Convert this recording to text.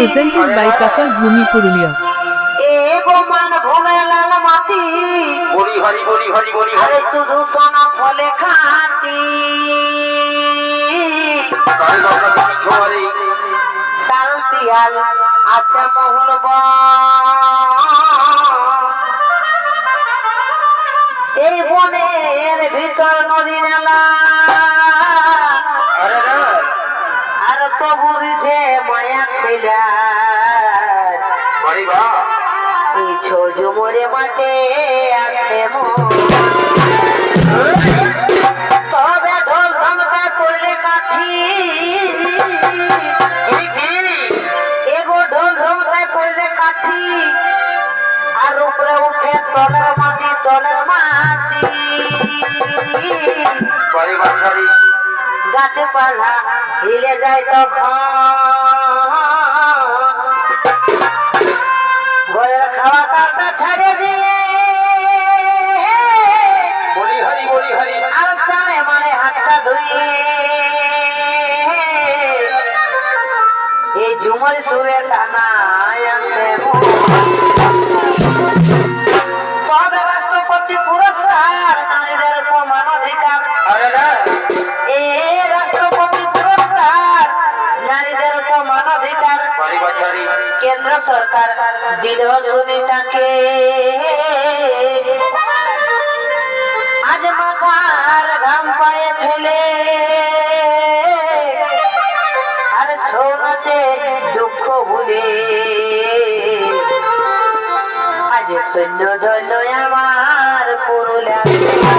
presented by কাকার ভূমি পুরুলিয়া মান শুধু সোনা ফলে খাটি। তাই তবু মায়া ছিল বাড়ি বা এই ঝুমুরে মাঠে আছে তবে ঢোল ধামসা করলে কাঠি। এগো ঢোল ধামসা করলে কাঠি। আর উপরে উঠে তলের মাটি তলের মাটি। বাড়ি বাসারি গাছে পালা হিলে যায় তখন। খাওয়া দাওয়া ছাড়ে দিলে। মানে হাতটা ধুয়ে। এই ঝুমর সুরে আছে সরকার দিল সুনিতাকে আজ মাথার ঘাম পায়ে ফেলে। আর ছৌ নাচে দুঃখ ভুলে। আজ ধন্য ধন্য আমার পুরুলিয়া।